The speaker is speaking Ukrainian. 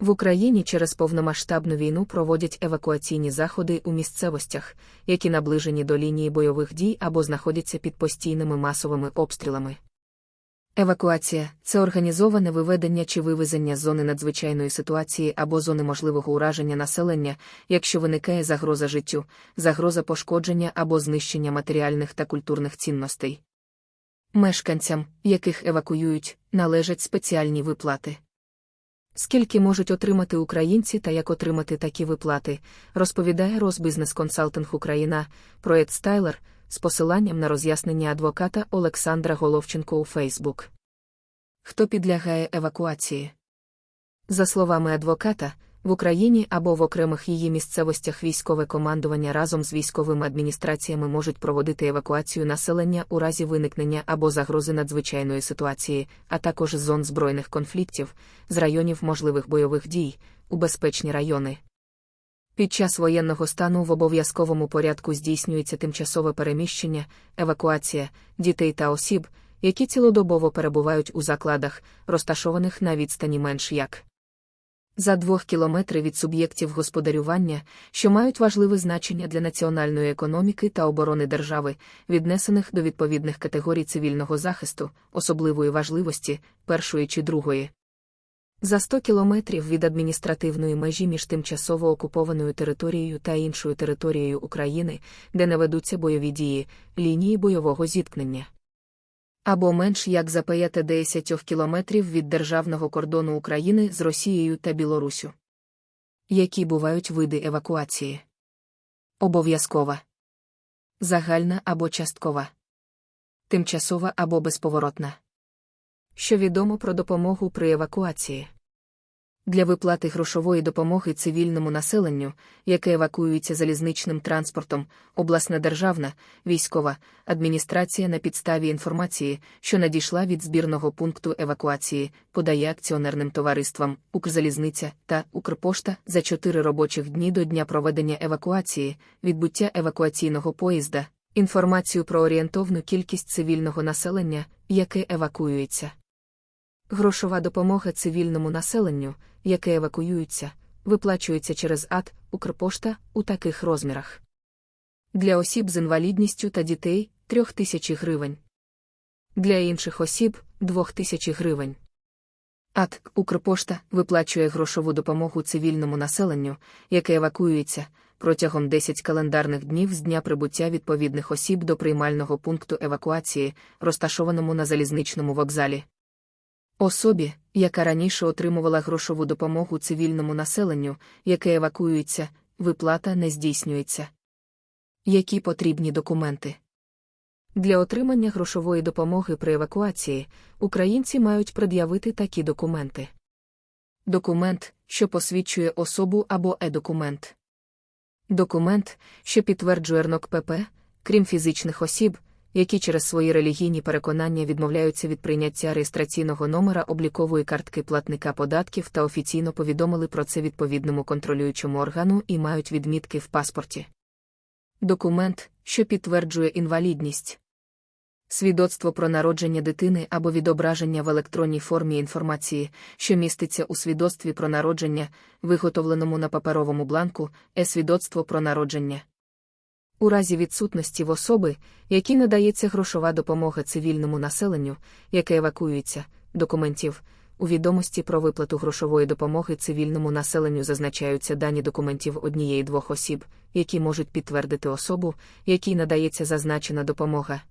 В Україні через повномасштабну війну проводять евакуаційні заходи у місцевостях, які наближені до лінії бойових дій або знаходяться під постійними масовими обстрілами. Евакуація це організоване виведення чи вивезення з зони надзвичайної ситуації або зони можливого ураження населення, якщо виникає загроза життю, загроза пошкодження або знищення матеріальних та культурних цінностей. Мешканцям, яких евакуюють, належать спеціальні виплати. Скільки можуть отримати українці та як отримати такі виплати, розповідає Розбізнес Консалтинг Україна, проект Стайлер з посиланням на роз'яснення адвоката Олександра Головченко у Фейсбук. Хто підлягає евакуації? За словами адвоката, в Україні або в окремих її місцевостях військове командування разом з військовими адміністраціями можуть проводити евакуацію населення у разі виникнення або загрози надзвичайної ситуації, а також з зон збройних конфліктів, з районів можливих бойових дій, у безпечні райони. Під час воєнного стану в обов'язковому порядку здійснюється тимчасове переміщення, евакуація дітей та осіб, які цілодобово перебувають у закладах, розташованих на відстані менш як за двох кілометрів від суб'єктів господарювання, що мають важливе значення для національної економіки та оборони держави, віднесених до відповідних категорій цивільного захисту, особливої важливості, першої чи другої. За 100 кілометрів від адміністративної межі між тимчасово окупованою територією та іншою територією України, де не ведуться бойові дії, лінії бойового зіткнення. Або менш як за 5-10 кілометрів від державного кордону України з Росією та Білорусю. Які бувають види евакуації? Обов'язкова, загальна або часткова, тимчасова або безповоротна. Що відомо про допомогу при евакуації. Для виплати грошової допомоги цивільному населенню, яке евакуюється залізничним транспортом, обласна державна, військова адміністрація на підставі інформації, що надійшла від збірного пункту евакуації, подає акціонерним товариствам Укрзалізниця та Укрпошта за чотири робочих дні до дня проведення евакуації, відбуття евакуаційного поїзда, інформацію про орієнтовну кількість цивільного населення, яке евакуюється. Грошова допомога цивільному населенню, яке евакуюється, виплачується через АТ Укрпошта у таких розмірах. Для осіб з інвалідністю та дітей 3 тисячі гривень. Для інших осіб 2 тисячі гривень. АТ Укрпошта виплачує грошову допомогу цивільному населенню, яке евакуюється, протягом 10 календарних днів з дня прибуття відповідних осіб до приймального пункту евакуації, розташованому на залізничному вокзалі. Особі, яка раніше отримувала грошову допомогу цивільному населенню, яке евакуюється, виплата не здійснюється. Які потрібні документи? Для отримання грошової допомоги при евакуації українці мають пред'явити такі документи. Документ, що посвідчує особу або е-документ. Документ, що підтверджує РНОК ПП, крім фізичних осіб, які через свої релігійні переконання відмовляються від прийняття реєстраційного номера облікової картки платника податків та офіційно повідомили про це відповідному контролюючому органу і мають відмітки в паспорті. Документ, що підтверджує інвалідність. Свідоцтво про народження дитини або відображення в електронній формі інформації, що міститься у свідоцтві про народження, виготовленому на паперовому бланку, е-свідоцтво про народження. У разі відсутності в особи, якій надається грошова допомога цивільному населенню, яке евакуюється, документів, у відомості про виплату грошової допомоги цивільному населенню зазначаються дані документів однієї двох осіб, які можуть підтвердити особу, якій надається зазначена допомога,